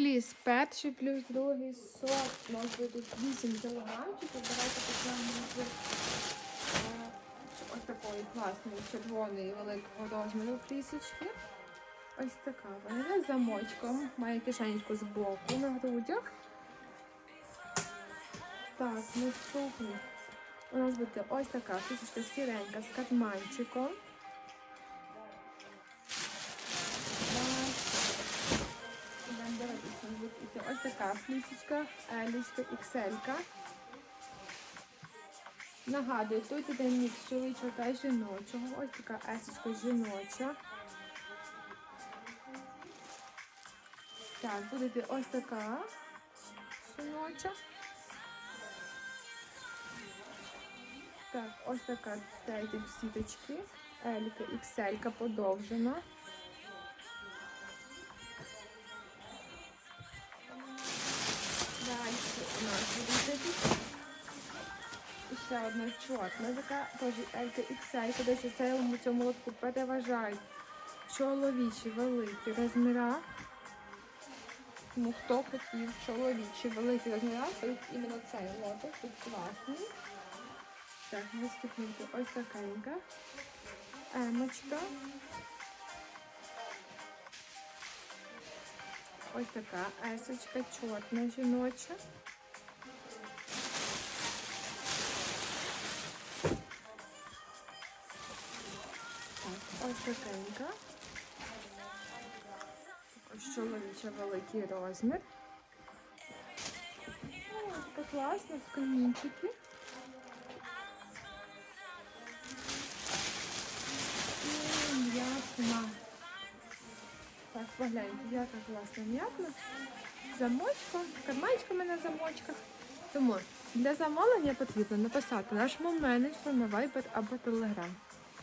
фліс перший плюс другий сорт. Буде тут 8 кілограмчиків. Давайте почнемо з е, ось такої класної червоної великого розміру флісочки. Ось така. Вона з замочком, має кишеньку з боку на грудях. Так, наступний. У нас буде ось така флісочка сіренька з катманчиком. Така флісочка, елічка, ікселька. Нагадую, тут іде мікс чоловічого та жіночого. Ось така есочка жіноча. Так, буде ось така жіноча. Так, ось така третя сіточки. Елька, ікселька подовжена. Ще одна чорна, така теж Елька XL, десь у цьому цьому лотку переважають чоловічі великі розміра. Тому хто хотів чоловічі великі розміра, то іменно цей лоток тут класний. Так, наступний ось такенька. Емочка. Ось така есочка чорна жіноча. Ось такенька. Ось чоловіча великий розмір. О, така класна в камінчики. І м'ятна. Так, погляньте, яка класна м'ятна. Замочка, карманчиками на замочках. Тому для замовлення потрібно написати нашому менеджеру на Viber або Telegram.